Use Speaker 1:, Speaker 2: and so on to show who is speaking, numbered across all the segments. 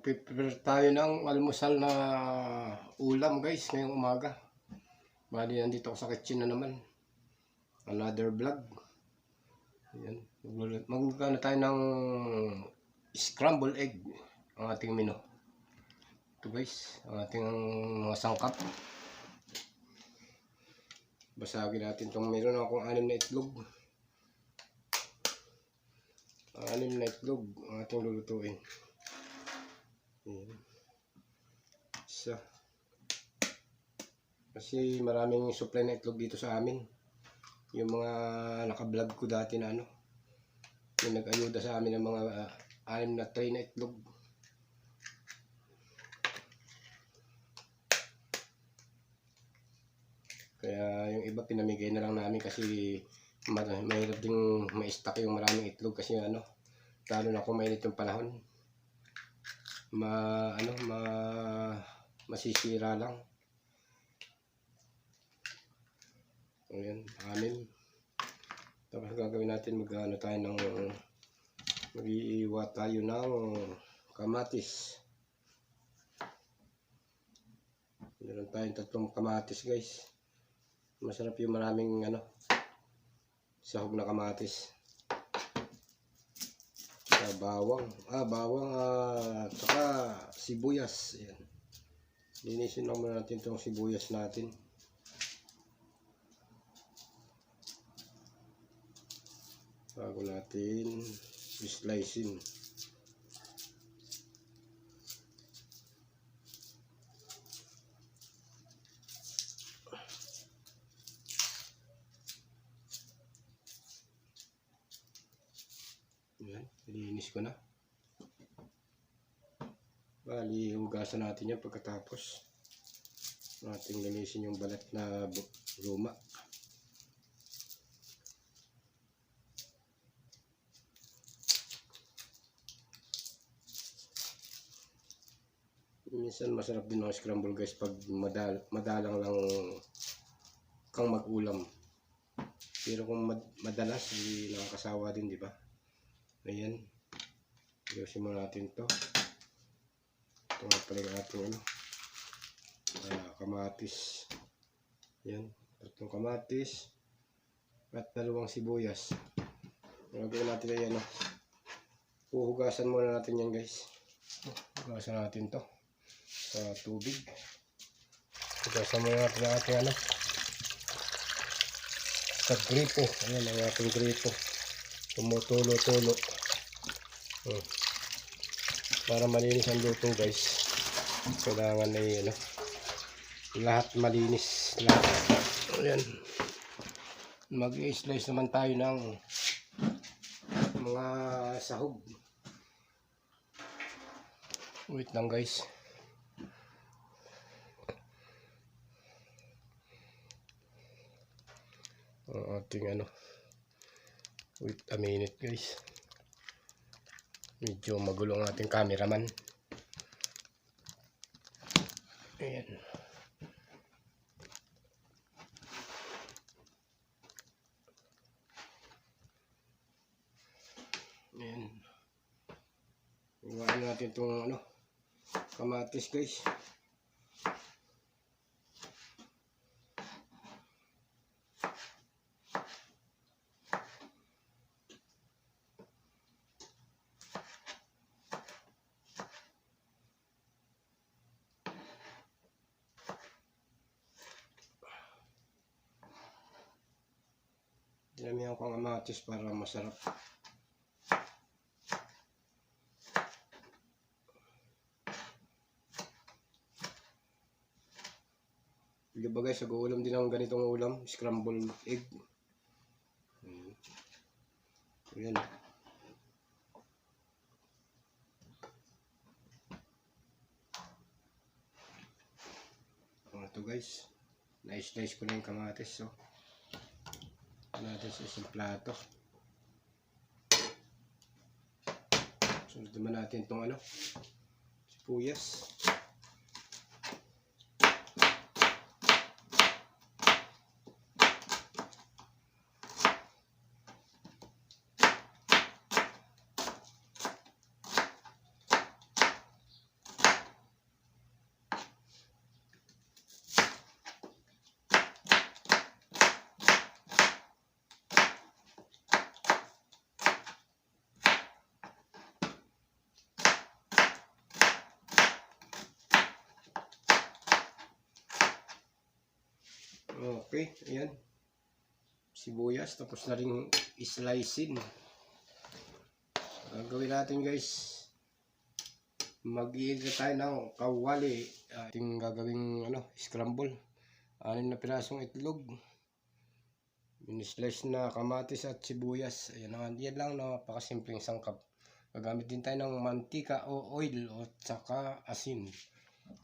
Speaker 1: Mag-prepare tayo ng almusal na ulam guys ngayong umaga. Bali nandito ako sa kitchen na naman. Another vlog. Ayan. Magluluto- Magkano tayo ng scrambled egg ang ating menu. Ito guys, ang ating mga sangkap. Basagin natin itong meron akong anim na itlog. Anim na itlog ang ating lulutuin. Ayan. Isa. Kasi maraming supply na itlog dito sa amin. Yung mga naka-vlog ko dati na ano. Yung nag-ayuda sa amin ng mga ah, anim na tray na itlog. Kaya yung iba pinamigay na lang namin kasi ma- mahirap ding ma-stock yung maraming itlog kasi ano, lalo na kung mainit yung panahon ma ano ma masisira lang. Ayan anim tapos gagawin natin mag ano tayo ng mag-iiwa tayo ng kamatis. Meron tayong tatlong kamatis guys. Masarap yung maraming ano sahog na kamatis Ah, bawang. Ah, bawang ah, tsaka sibuyas. Ayan. Linisin lang muna natin itong sibuyas natin. Bago natin slicein. Nilinis ko na. Bali, hugasan natin yan pagkatapos. Natin linisin yung balat na luma. Minsan masarap din ang scramble guys pag madal madalang lang kang mag-ulam. Pero kung mad- madalas, hindi nakakasawa din, di ba? Ayan. Ayusin muna natin to. Ito nga pala yung ating ano. Ah, kamatis. Ayan. Tatlong kamatis. At dalawang sibuyas. Gagawin natin ay ano. Puhugasan muna natin yan guys. Hugasan natin to. Sa tubig. Hugasan muna natin ang ating ano. Sa gripo. Ayan ang ating gripo tumutulo-tulo. Hmm. Para malinis ang luto guys. Kailangan ay ano, lahat malinis. Lahat. Ayan. Mag-i-slice naman tayo ng mga sahog. Wait lang guys. Ang ating ano. Wait a minute guys. Medyo magulo ang ating cameraman. Ayan. Ayan. Iwain natin itong ano, kamatis guys. Dinamihan ko ang kamatis para masarap. Di ba guys, nag-uulam din ang ganitong ulam, scrambled egg. Hmm. Ayan. Ano to guys, na-slice ko na yung kamatis. So, natin sa isang plato. Sunod naman natin itong ano, sibuyas. Okay, ayan. Sibuyas, tapos na rin islicein. Ang gawin natin guys, mag tayo ng kawali. Ating gagawing ano, scramble. Anim na pirasong itlog. Minislice na kamatis at sibuyas. Ayan, na, yan lang, napakasimpleng sangkap. Gagamit din tayo ng mantika o oil o tsaka asin.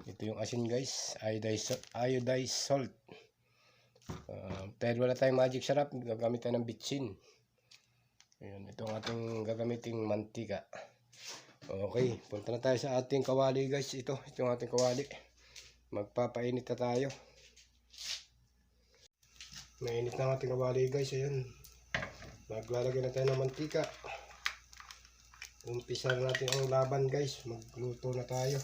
Speaker 1: Ito yung asin guys, iodized, iodized salt. Uh, dahil wala tayong magic sarap, gagamit tayo ng bitchin. Ayan, ito ang ating gagamiting mantika. Okay, punta na tayo sa ating kawali guys. Ito, ito yung ating kawali. Magpapainit na tayo. Mainit na ang ating kawali guys. Ayan. Maglalagay na tayo ng mantika. Umpisa na natin ang laban guys. Magluto na tayo.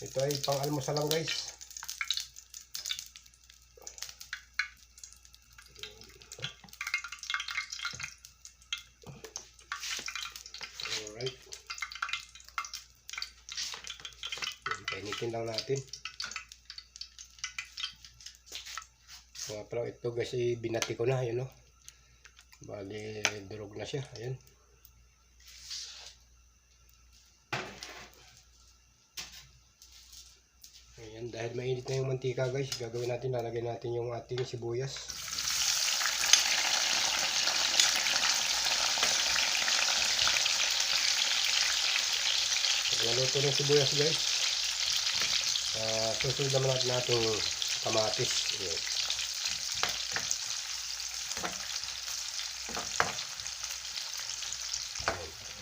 Speaker 1: Ito ay pang almusal lang guys. Alright. Yan, Painitin lang natin. Mga pero ito kasi binati ko na, yun o. Bali, durog na siya. Ayan. Ayan, dahil mainit na yung mantika guys, gagawin natin, lalagay natin yung ating sibuyas. Naluto ng sibuyas guys, uh, susunod naman natin natin kamatis. Ayan.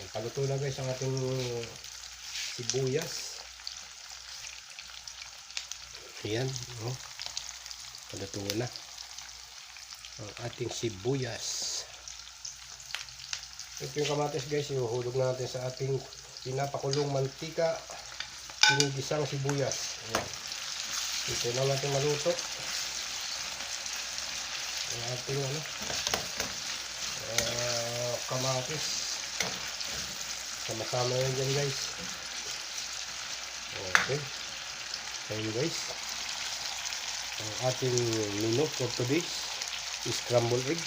Speaker 1: Paluto na guys ang ating sibuyas. Ayan, oh. Paluto na. Ang ating sibuyas. Ito yung kamatis guys, ihuhulog natin sa ating pinapakulong mantika, pinigisang sibuyas. Ayan. Ito na natin maluto. Ang ating ano, uh, kamatis. Sama-sama yan dyan guys. Okay. Ayun guys. Ang ating menu for today scrambled egg.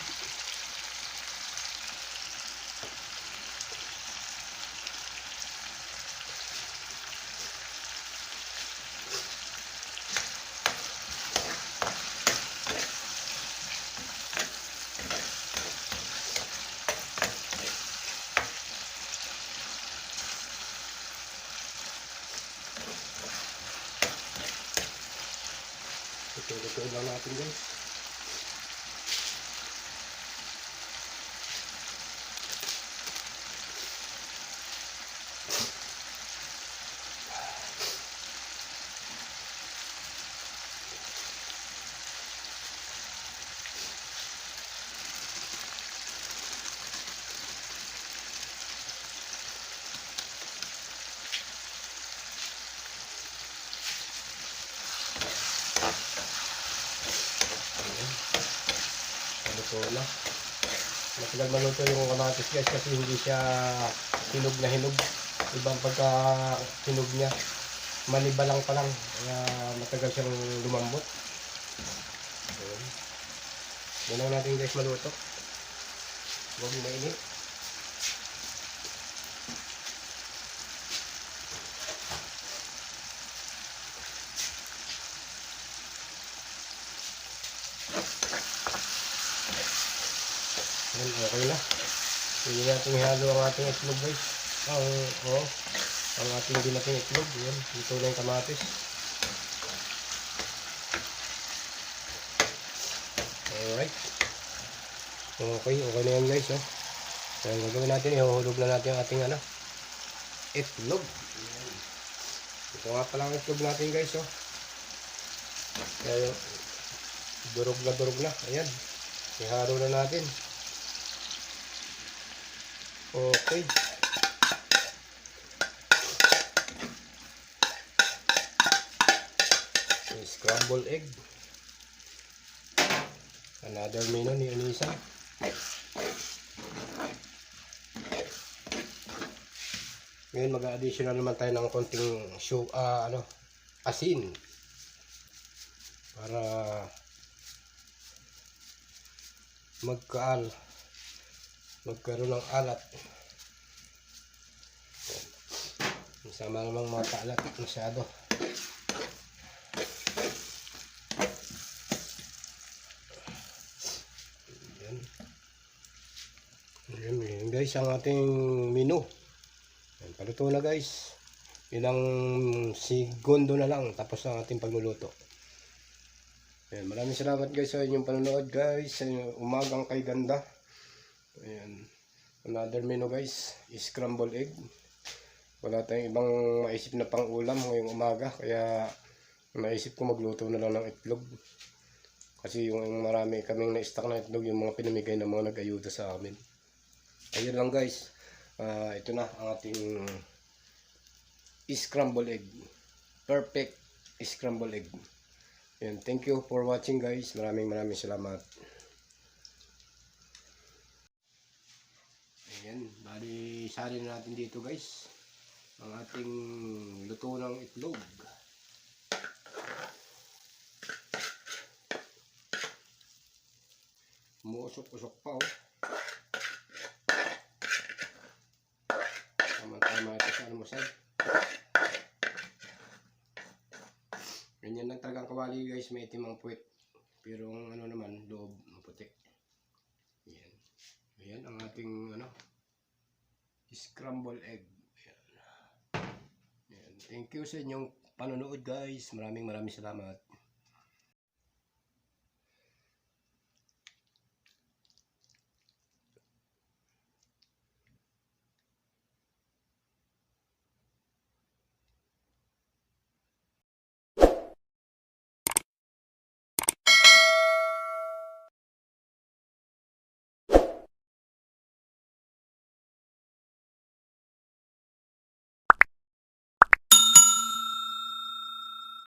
Speaker 1: Ito lang natin guys. Maluto na. Matagal maluto yung kamatis guys kasi hindi siya hinog na hinog. Ibang pagka hinog niya. Maniba lang pa lang. Kaya matagal siyang lumambot. Ayan. Yan lang natin guys maluto. Huwag mainit. Yan, okay na. Hindi natin ihalo ang ating itlog guys. Ang, oh, ang ating dinating itlog. Yan, dito na yung kamatis. Alright. Okay, okay na yan guys. Oh. Yan, gagawin natin, ihuhulog na natin ang ating ano, itlog. Ito nga pala ang itlog natin guys. Oh. Kaya, durog na durog na. Ayan. Ihalo na natin. Okay. Yung Scrambled egg. Another menu ni Anisa. Ngayon mag-additional naman tayo ng konting show, ah, ano, asin. Para magkaal magkaroon ng alat Masama namang mga kaalat masyado. Yan. Yan, yan guys, ang ating menu. Yan, paluto na guys. Ilang segundo na lang tapos ang ating pagluluto. Yan, maraming salamat guys sa inyong panonood guys. Sa umagang kay ganda. Ayan. Another menu guys, scrambled egg. Wala tayong ibang maisip na pang ulam ngayong umaga. Kaya naisip ko magluto na lang ng itlog. Kasi yung marami kaming na-stock na itlog, yung mga pinamigay ng mga nag-ayuda sa amin. Ayun lang guys. Ah, ito na ang ating scrambled egg. Perfect scrambled egg. Yan, thank you for watching guys. Maraming maraming salamat. Ayan, bali sali na natin dito guys. Ang ating luto ng itlog. Umuusok-usok pa oh. Tama-tama ito sa almusal. Ganyan lang talagang kawali guys, may itim ang puwet. Pero ang ano naman, loob, maputi. Ayan. Ayan ang ating ano, scramble egg. Ayan. Ayan. Thank you sa inyong panonood guys. Maraming maraming salamat.